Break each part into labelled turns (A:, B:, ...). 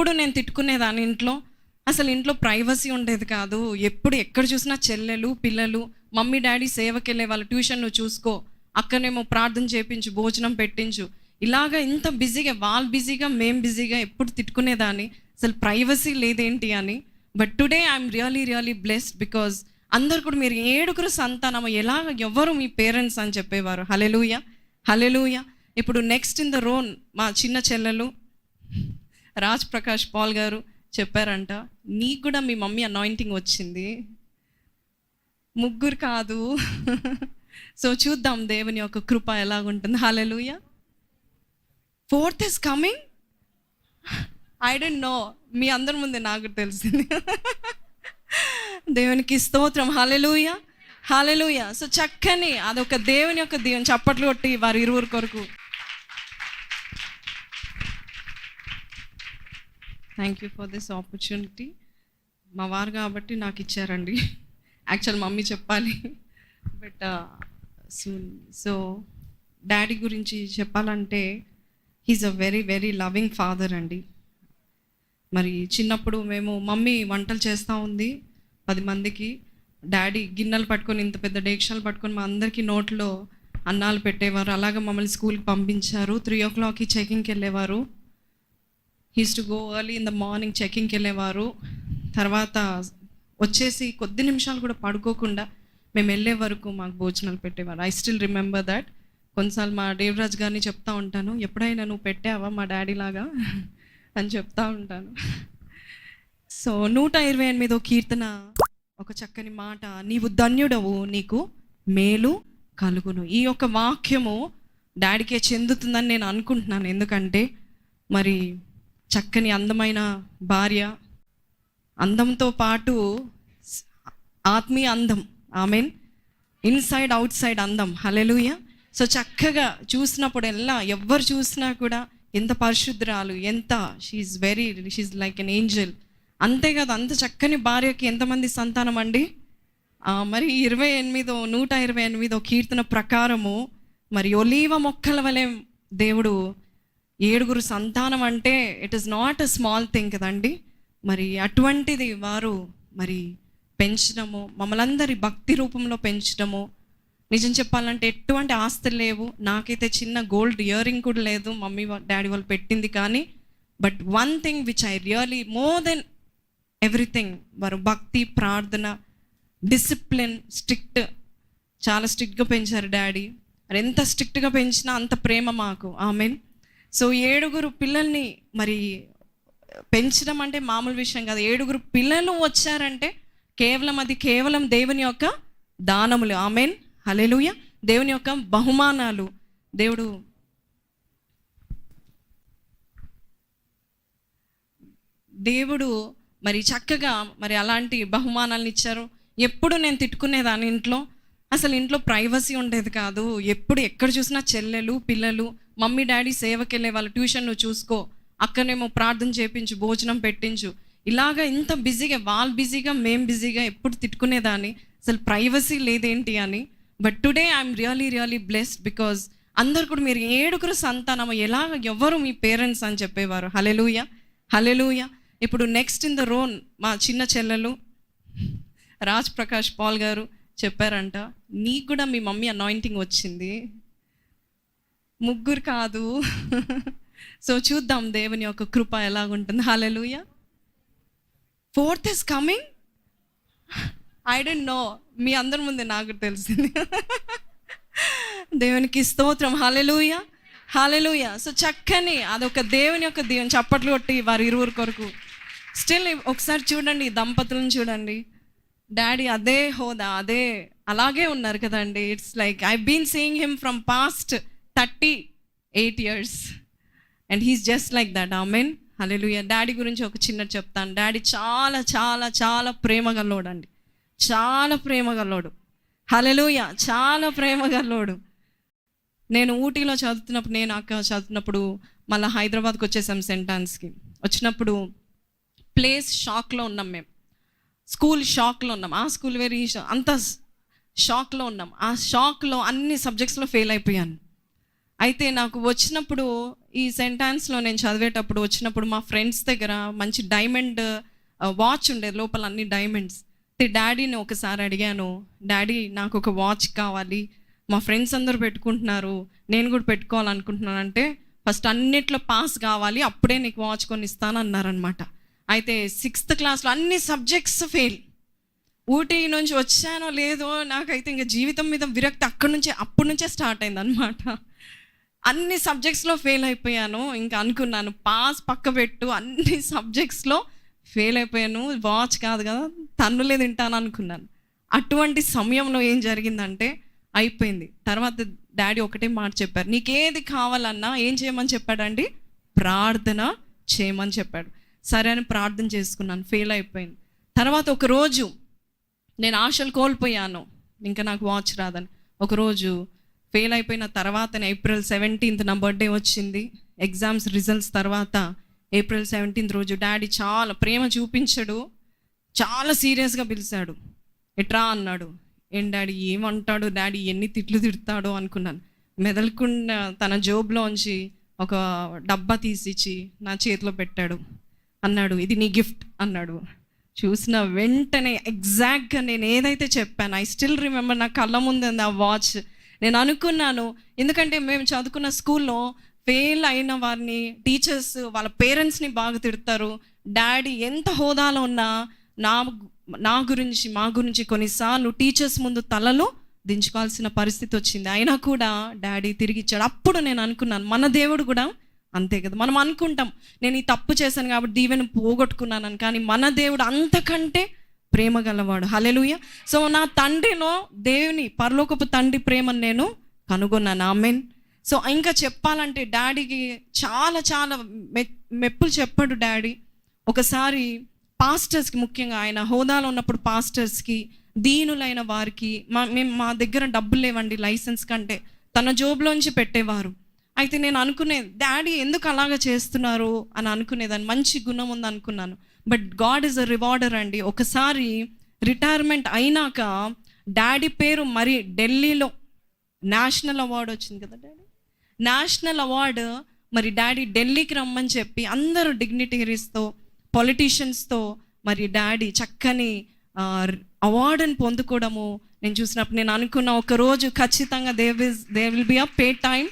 A: ఎప్పుడు నేను తిట్టుకునేదాన్ని ఇంట్లో? అసలు ఇంట్లో ప్రైవసీ ఉండేది కాదు. ఎప్పుడు ఎక్కడ చూసినా చెల్లెలు పిల్లలు మమ్మీ డాడీ సేవకి వెళ్ళే వాళ్ళ ట్యూషన్ నువ్వు చూసుకో. అక్కనేమో ప్రార్థన చేపించు భోజనం పెట్టించు. ఇలాగ ఇంత బిజీగా వాళ్ళు బిజీగా మేం బిజీగా ఎప్పుడు తిట్టుకునేదాన్ని? అసలు ప్రైవసీ లేదేంటి అని. But today I'm really really blessed because అందరు కూడా మీరు ఏడుగురు సంతానం ఎలాగ ఎవరు మీ పేరెంట్స్ అని చెప్పేవారు? హలెలుయ హలెలుయ ఇప్పుడు నెక్స్ట్ ఇన్ ద రోన్ మా చిన్న చెల్లెలు రాజ్ ప్రకాష్ పాల్ గారు చెప్పారంట నీకు కూడా మీ మమ్మీ అనాయింటింగ్ వచ్చింది. ముగ్గురు కాదు. సో చూద్దాం దేవుని యొక్క కృప ఎలాగుంటుంది. Hallelujah fourth is coming I don't know మీ అందరి ముందే నాకు తెలిసింది. దేవునికి స్తోత్రం. హాలెలుయ హాలెలుయ సో చక్కని అదొక దేవుని యొక్క దేవుని చప్పట్లు కొట్టి వారి ఇరువురు కొరకు thank you for this opportunity మా వారు కాబట్టి నాకు ఇచ్చారండి. యాక్చువల్ మమ్మీ చెప్పాలి. బట్ సూన్ సో డాడీ గురించి చెప్పాలంటే he's a very very loving father అండి. మరి చిన్నప్పుడు మేము మమ్మీ వంటలు చేస్తూ ఉంది పది మందికి. డాడీ గిన్నెలు పట్టుకొని ఇంత పెద్ద డేక్షాలు పట్టుకొని మా అందరికీ నోట్లో అన్నాలు పెట్టేవారు. అలాగే మమ్మల్ని స్కూల్కి పంపించారు. త్రీ ఓ క్లాక్కి చెకింగ్కి వెళ్ళేవారు. He's to go early in the morning చెకింగ్కి వెళ్ళేవారు. తర్వాత వచ్చేసి కొద్ది నిమిషాలు కూడా పడుకోకుండా మేము వెళ్ళే వరకు మాకు భోజనాలు పెట్టేవారు. ఐ స్టిల్ రిమెంబర్ దాట్ కొన్నిసార్లు మా దేవరాజ్ గారిని చెప్తా ఉంటాను. ఎప్పుడైనా నువ్వు పెట్టావా మా డాడీ లాగా? అని చెప్తా ఉంటాను. సో నూట ఇరవై ఎనిమిదో కీర్తన ఒక చక్కని మాట. నీవు ధన్యుడవు నీకు మేలు కలుగును. ఈ యొక్క వాక్యము డాడీకే చెందుతుందని నేను అనుకుంటున్నాను. ఎందుకంటే మరి చక్కని అందమైన భార్య. అందంతో పాటు ఆత్మీయ అందం. I mean inside outside అందం. హలెలుయ సో చక్కగా చూసినప్పుడు ఎలా ఎవ్వరు చూసినా కూడా ఎంత పరిశుద్ధరాలు ఎంత she's very she's like an angel అంతేకాదు అంత చక్కని భార్యకి ఎంతమంది సంతానం అండి? మరి ఇరవై ఎనిమిదో నూట ఇరవై ఎనిమిదో కీర్తన ప్రకారము మరి ఒలీవ మొక్కల వలె దేవుడు ఏడుగురు సంతానం అంటే it is not a small thing కదండి. మరి అటువంటిది వారు మరి పెంచడము మమ్మల్ని అందరి భక్తి రూపంలో పెంచడము. నిజం చెప్పాలంటే ఎటువంటి ఆస్తులు లేవు. నాకైతే చిన్న గోల్డ్ ఇయర్ రింగ్ కూడా లేదు. మమ్మీ డాడీ వాళ్ళు పెట్టింది కానీ but one thing which I really more than everything వారు భక్తి ప్రార్థన డిసిప్లిన్ స్ట్రిక్ట్ చాలా స్ట్రిక్ట్గా పెంచారు డాడీ. మరి ఎంత స్ట్రిక్ట్గా పెంచినా అంత ప్రేమ మాకు. ఐ మీన్ సో ఏడుగురు పిల్లల్ని మరి పెంచడం అంటే మామూలు విషయం కాదు. ఏడుగురు పిల్లలు వచ్చారంటే కేవలం అది కేవలం దేవుని యొక్క దానములు. ఆమెన్. హలెలుయ దేవుని యొక్క బహుమానాలు. దేవుడు దేవుడు మరి చక్కగా మరి అలాంటి బహుమానాలను ఇచ్చారు. ఎప్పుడు నేను తిట్టుకునేదాన్ని ఇంట్లో? అసలు ఇంట్లో ప్రైవసీ ఉండేది కాదు. ఎప్పుడు ఎక్కడ చూసినా చెల్లెలు పిల్లలు మమ్మీ డాడీ సేవకి వెళ్ళే వాళ్ళ ట్యూషన్ నువ్వు చూసుకో అక్కనేమో ప్రార్థన చేపించు భోజనం పెట్టించు. ఇలాగ ఇంత బిజీగా వాళ్ళు బిజీగా మేం బిజీగా ఎప్పుడు తిట్టుకునేదాన్ని. అసలు ప్రైవసీ లేదేంటి అని. But today I'm really really blessed because అందరు కూడా మీరు ఏడుగురు సంతానం ఎలాగ ఎవరు మీ పేరెంట్స్ అని చెప్పేవారు? హలెలుయ హలెలుయ ఇప్పుడు నెక్స్ట్ ఇన్ ద రోన్ మా చిన్న చెల్లెలు రాజ్ ప్రకాష్ పాల్ గారు చెప్పారంట నీకు కూడా మీ మమ్మీ అనాయింటింగ్ వచ్చింది. ముగ్గురు కాదు. సో చూద్దాం దేవుని యొక్క కృప ఎలాగుంటుంది. Hallelujah fourth is coming I don't know మీ అందరి ముందే నాకు తెలిసింది. దేవునికి స్తోత్రం. హాలెలుయ హాలెలుయ సో చక్కని అదొక దేవుని యొక్క దేవుని. చప్పట్లు కొట్టి వారి ఇరువురు కొరకు. స్టిల్ ఒకసారి చూడండి దంపతులను చూడండి. డాడీ అదే హోదా అదే అలాగే ఉన్నారు కదండి. It's like I been seeing him from past thirty eight years and he's just like that a men hallelujah daddy గురించి ఒక చిన్న చెప్తాను. డాడీ చాలా చాలా చాలా ప్రేమ గల్లోడు అండి చాలా ప్రేమ గల్లోడు హలెలుయ చాలా ప్రేమ గల్లోడు నేను ఊటీలో చదువుతున్నప్పుడు నేను అక్క చదువుతున్నప్పుడు మళ్ళీ హైదరాబాద్కి వచ్చేసాం సెంటాన్స్కి వచ్చినప్పుడు ప్లేస్ షాక్లో ఉన్నాం మేము. స్కూల్ షాక్లో ఉన్నాం. ఆ స్కూల్ వేరే ఈ అంత షాక్లో ఉన్నాం. ఆ షాక్లో అన్ని సబ్జెక్ట్స్లో ఫెయిల్ అయిపోయాను. అయితే నాకు వచ్చినప్పుడు ఈ సెంటాన్స్లో నేను చదివేటప్పుడు వచ్చినప్పుడు మా ఫ్రెండ్స్ దగ్గర మంచి డైమండ్ వాచ్ ఉండేది లోపల అన్ని డైమండ్స్ డాడీని ఒకసారి అడిగాను డాడీ నాకు ఒక వాచ్ కావాలి. మా ఫ్రెండ్స్ అందరూ పెట్టుకుంటున్నారు. నేను కూడా పెట్టుకోవాలనుకుంటున్నాను. అంటే ఫస్ట్ అన్నిట్లో పాస్ కావాలి. అప్పుడే నీకు వాచ్ కొని ఇస్తాను అన్నారనమాట అయితే సిక్స్త్ క్లాస్లో అన్ని సబ్జెక్ట్స్ ఫెయిల్ ఊటీ నుంచి వచ్చానో లేదో నాకైతే ఇంకా జీవితం మీద విరక్తి అక్కడి నుంచే అప్పటి నుంచే స్టార్ట్ అయింది అనమాట అన్ని సబ్జెక్ట్స్లో ఫెయిల్ అయిపోయాను. ఇంకా అనుకున్నాను పాస్ పక్క పెట్టు అన్ని సబ్జెక్ట్స్లో ఫెయిల్ అయిపోయాను. వాచ్ కాదు కదా తన్నులే తింటాను అనుకున్నాను. అటువంటి సమయంలో ఏం జరిగిందంటే అయిపోయింది. తర్వాత డాడీ ఒకటే మాట చెప్పారు నీకేది కావాలన్నా ఏం చేయమని చెప్పాడండి? ప్రార్థన చేయమని చెప్పాడు. సరే అని ప్రార్థన చేసుకున్నాను ఫెయిల్ అయిపోయింది. తర్వాత ఒకరోజు నేను ఆశలు కోల్పోయాను. ఇంకా నాకు వాచ్ రాదని. ఒకరోజు ఫెయిల్ అయిపోయిన తర్వాత ఏప్రిల్ సెవెంటీన్త్ నా బర్త్డే వచ్చింది. ఎగ్జామ్స్ రిజల్ట్స్ తర్వాత ఏప్రిల్ సెవెంటీన్త్ రోజు డాడీ చాలా ప్రేమ చూపించాడు. చాలా సీరియస్గా పిలిచాడు. ఎట్రా అన్నాడు. ఏం డాడీ ఏమంటాడు? డాడీ ఎన్ని తిట్లు తిడతాడో అనుకున్నాను. మెదలకుండా తన జోబులోంచి ఒక డబ్బా తీసిచ్చి నా చేతిలో పెట్టాడు. అన్నాడు ఇది నీ గిఫ్ట్ అన్నాడు. చూసిన వెంటనే ఎగ్జాక్ట్గా నేను ఏదైతే చెప్పాను ఐ స్టిల్ రిమెంబర్ నా కళ్ళ ముందు ఆ వాచ్. నేను అనుకున్నాను. ఎందుకంటే మేము చదువుకున్న స్కూల్లో ఫెయిల్ అయిన వారిని టీచర్స్ వాళ్ళ పేరెంట్స్ని బాగా తిడతారు. డాడీ ఎంత హోదాలో ఉన్నా నా నా గురించి మా గురించి కొన్నిసార్లు టీచర్స్ ముందు తలలు దించుకోవాల్సిన పరిస్థితి వచ్చింది. అయినా కూడా డాడీ తిరిగి ఇచ్చాడు. అప్పుడు నేను అనుకున్నాను. మన దేవుడు కూడా అంతే కదా. మనం అనుకుంటాం. నేను ఈ తప్పు చేశాను కాబట్టి దీవెని పోగొట్టుకున్నాను కానీ మన దేవుడు అంతకంటే ప్రేమ గలవాడు. హలెలుయ సో నా తండ్రిలో దేవుని పరలోకపు తండ్రి ప్రేమను నేను కనుగొన్నాను. ఆమెన్ సో ఇంకా చెప్పాలంటే డాడీకి చాలా చాలా మె మెప్పులు చెప్పాడు డాడీ. ఒకసారి పాస్టర్స్కి ముఖ్యంగా ఆయన హోదాలో ఉన్నప్పుడు పాస్టర్స్కి దీనులైన వారికి మా మేము మా దగ్గర డబ్బులు లేవండి లైసెన్స్ కంటే తన జోబులోంచి పెట్టేవారు. అయితే నేను అనుకునే డాడీ ఎందుకు అలాగ చేస్తున్నారు అని అనుకునేదాన్ని. మంచి గుణం ఉంది అనుకున్నాను but God is a rewarder అండి. ఒకసారి రిటైర్మెంట్ అయినాక డాడీ పేరు మరి ఢిల్లీలో నేషనల్ అవార్డు వచ్చింది కదా డాడీ? నేషనల్ అవార్డు మరి డాడీ ఢిల్లీకి రమ్మని చెప్పి అందరూ డిగ్నిటరీస్తో పొలిటీషియన్స్తో మరి డాడీ చక్కని అవార్డుని పొందుకోవడము నేను చూసినప్పుడు నేను అనుకున్న ఒక రోజు ఖచ్చితంగా they wish they will be a pay time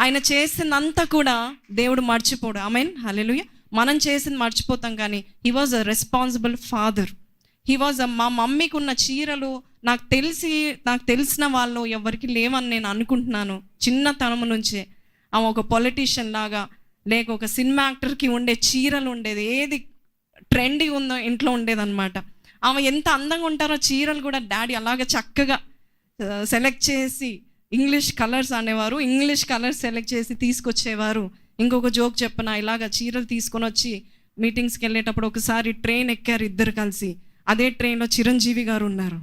A: ఆయన చేసినంత కూడా దేవుడు మర్చిపోడు. ఐ మీన్ హలెలుయ మనం చేసింది మర్చిపోతాం కానీ he was a responsible father he was మా మమ్మీకి ఉన్న చీరలు నాకు తెలిసి నాకు తెలిసిన వాళ్ళు ఎవరికి లేవని నేను అనుకుంటున్నాను. చిన్నతనము నుంచే ఆమె ఒక పొలిటీషియన్ లాగా లేక ఒక సినిమా యాక్టర్కి ఉండే చీరలు ఉండేది. ఏది ట్రెండీ ఉందో ఇంట్లో ఉండేదన్నమాట. ఆమె ఎంత అందంగా ఉంటారో చీరలు కూడా డాడీ అలాగే చక్కగా సెలెక్ట్ చేసి ఇంగ్లీష్ కలర్స్ అనేవారు. ఇంగ్లీష్ కలర్స్ సెలెక్ట్ చేసి తీసుకొచ్చేవారు. ఇంకొక జోక్ చెప్పిన? ఇలాగ చీరలు తీసుకొని వచ్చి మీటింగ్స్కి వెళ్ళేటప్పుడు ఒకసారి ట్రైన్ ఎక్కారు ఇద్దరు కలిసి. అదే ట్రైన్లో చిరంజీవి గారు ఉన్నారు.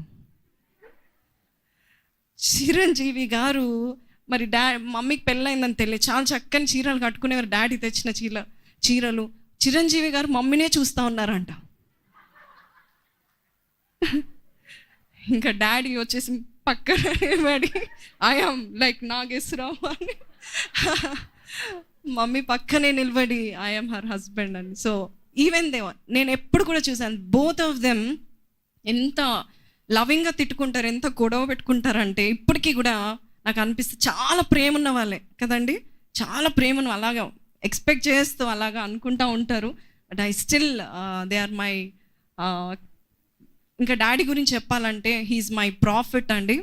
A: చిరంజీవి గారు మరి డా మమ్మీకి పెళ్ళైందని తెలియదు. చాలా చక్కని చీరలు కట్టుకునేవారు. డాడీ తెచ్చిన చీర చీరలు. చిరంజీవి గారు మమ్మీనే చూస్తూ ఉన్నారంట. ఇంకా డాడీ వచ్చేసి పక్కన నిలబడి ఐఎమ్ లైక్ నాగేశ్వరరావు అని. మమ్మీ పక్కనే నిలబడి ఐఎమ్ హర్ హస్బెండ్ అని. సో ఈవెన్ దే నేను ఎప్పుడు కూడా చూసాను బోత్ ఆఫ్ దెమ్ ఎంత లవింగ్గా తిట్టుకుంటారు ఎంత గొడవ పెట్టుకుంటారంటే ఇప్పటికీ కూడా నాకు అనిపిస్తుంది చాలా ప్రేమ ఉన్న వాళ్ళే కదండి? చాలా ప్రేమను అలాగా ఎక్స్పెక్ట్ చేస్తూ అలాగా అనుకుంటా ఉంటారు. But I still they are my ఇంకా డాడీ గురించి చెప్పాలంటే హీఈస్ మై ప్రాఫిట్ అండి.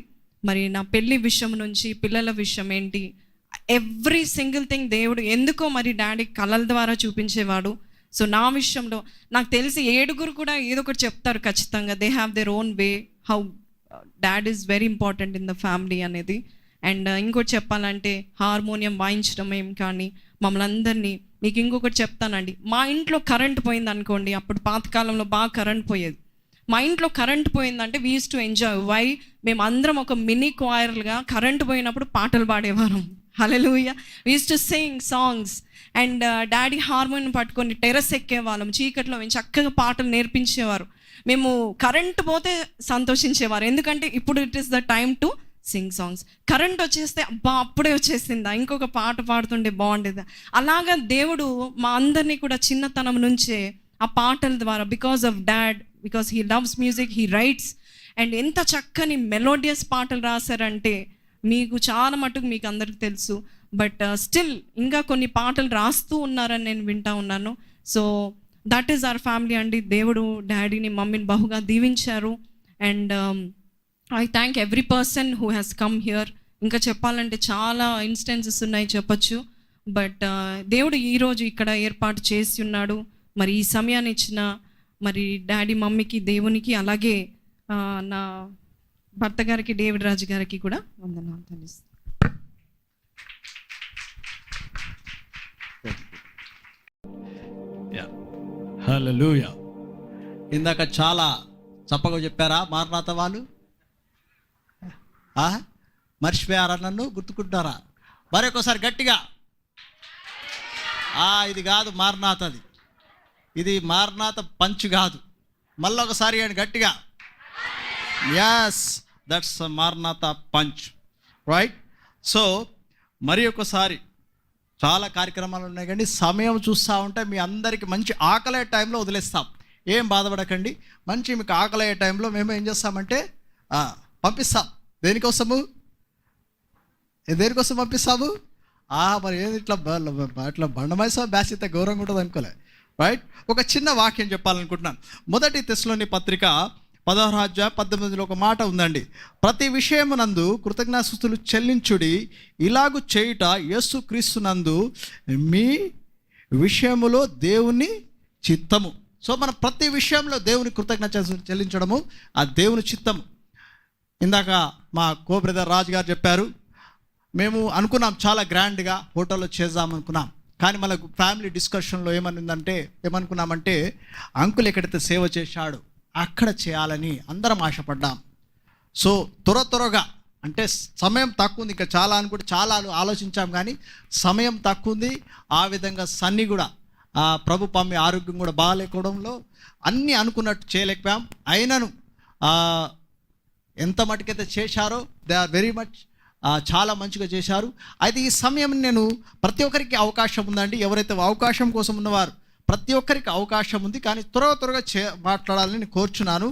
A: మరి నా పెళ్ళి విషయం నుంచి పిల్లల విషయం ఏంటి ఎవ్రీ సింగిల్ థింగ్ దేవుడు ఎందుకో మరి డాడీ కళల ద్వారా చూపించేవాడు. సో నా విషయంలో నాకు తెలిసి ఏడుగురు కూడా ఏదో ఒకటి చెప్తారు ఖచ్చితంగా. They have their own way how dad is very important in the family అనేది. అండ్ uh, ఇంకోటి చెప్పాలంటే హార్మోనియం వాయించడం ఏం కానీ మమ్మల్ని అందరినీ మీకు ఇంకొకటి చెప్తానండి. మా ఇంట్లో కరెంట్ పోయింది అనుకోండి అప్పుడు పాతకాలంలో బాగా కరెంట్ పోయేది. మా ఇంట్లో కరెంట్ పోయిందంటే వీస్ టు ఎంజాయ్ వై మేము అందరం ఒక మినీ క్వాయర్లుగా కరెంట్ పోయినప్పుడు పాటలు పాడేవారం hallelujah we's to sing songs and daddy harmonium పట్టుకొని టెరస్ ఎక్కేవాళ్ళం. చీకట్లో మేము చక్కగా పాటలు నేర్పించేవారు. మేము కరెంట్ పోతే సంతోషించేవారు. ఎందుకంటే ఇప్పుడు it is the time to sing songs current వచ్చేస్తే అబ్బా అప్పుడే వచ్చేసిందా. ఇంకొక పాట పాడుతుండే బాగుండేదా. అలాగా దేవుడు మా అందరినీ కూడా చిన్నతనం నుంచే ఆ పాటల ద్వారా because of dad because he loves music he writes and ఎంత చక్కని మెలోడియస్ పాటలు రాశారంటే మీకు చాలా మటుకు మీకు అందరికి తెలుసు. బట్ స్టిల్ uh, ఇంకా కొన్ని పాటలు రాస్తూ ఉన్నారని నేను వింటా ఉన్నాను. So that is our family అండి. దేవుడు డాడీని మమ్మీని బహుగా దీవించారు. And I thank every person who has come here ఇంకా చెప్పాలంటే చాలా ఇన్స్టెన్సెస్ ఉన్నాయి చెప్పొచ్చు. బట్ uh, దేవుడు ఈరోజు ఇక్కడ ఏర్పాటు చేసి ఉన్నాడు. మరి ఈ సమయాన్ని ఇచ్చిన మరి డాడీ మమ్మీకి దేవునికి అలాగే uh, నా భర్త గారికి డేవిడ్ రాజు గారికి కూడా వందనాలు తెలుసు
B: హల్లెలూయ ఇందాక చాలా చప్పగా చెప్పారా? మారనాథ వాళ్ళు? ఆ? మర్చిపోయారా నన్ను? గుర్తుకుంటారా మరొకసారి గట్టిగా. ఆ, ఇది కాదు మారనాథది ఇది మారనాథ పంచ్ కాదు. మళ్ళీ ఒకసారి అని గట్టిగా. యాస్ దట్స్ మార్నాథ పంచ్ రైట్ సో మరి ఒకసారి చాలా కార్యక్రమాలు ఉన్నాయి కానీ సమయం చూస్తూ ఉంటే మీ అందరికీ మంచి ఆకలే టైంలో వదిలేస్తాం. ఏం బాధపడకండి. మంచి మీకు ఆకలయ్యే టైంలో మేము ఏం చేస్తామంటే పంపిస్తాం. దేనికోసము? దేనికోసం పంపిస్తాము? మరి ఏది ఇట్లా ఇట్లా బండమైసా బ్యాస్ అయితే గౌరవంగా ఉంటుంది అనుకోలే రైట్ ఒక చిన్న వాక్యం చెప్పాలనుకుంటున్నాను. మొదటి తెస్లోని పత్రిక పదహారు పద్దెనిమిదిలో ఒక మాట ఉందండి. ప్రతి విషయమునందు కృతజ్ఞాస్తుతులు చెల్లించుడి ఇలాగు చేయుట యేసు క్రీస్తునందు మీ విషయములో దేవుని చిత్తము. సో మనం ప్రతి విషయంలో దేవుని కృతజ్ఞత చెల్లించడము ఆ దేవుని చిత్తము. ఇందాక మా కో బ్రదర్ రాజు గారు చెప్పారు మేము అనుకున్నాం చాలా గ్రాండ్గా హోటల్లో చేద్దాం అనుకున్నాం. కానీ మన ఫ్యామిలీ డిస్కషన్లో ఏమనిందంటే ఏమనుకున్నామంటే అంకుల్ ఎక్కడైతే సేవ చేశాడు అక్కడ చేయాలని అందరం ఆశపడ్డాం. సో త్వర త్వరగా అంటే సమయం తక్కువ ఉంది ఇంకా చాలా కూడా చాలా ఆలోచించాం కానీ సమయం తక్కువ ఉంది ఆ విధంగా సన్ని కూడా ఆ ప్రభు పమ్మి ఆరోగ్యం కూడా బాగాలేకపోవడంలో అన్నీ అనుకున్నట్టు చేయలేకపోయాం. అయినను ఎంత మటుకైతే చేశారో దే ఆర్ వెరీ మచ్ చాలా మంచిగా చేశారు. అయితే ఈ సమయం నేను ప్రతి ఒక్కరికి అవకాశం ఉందండి. ఎవరైతే అవకాశం కోసం ఉన్నవారు ప్రతి ఒక్కరికి అవకాశం ఉంది కానీ త్వరగా త్వరగా చే మాట్లాడాలని కోరుచున్నాను.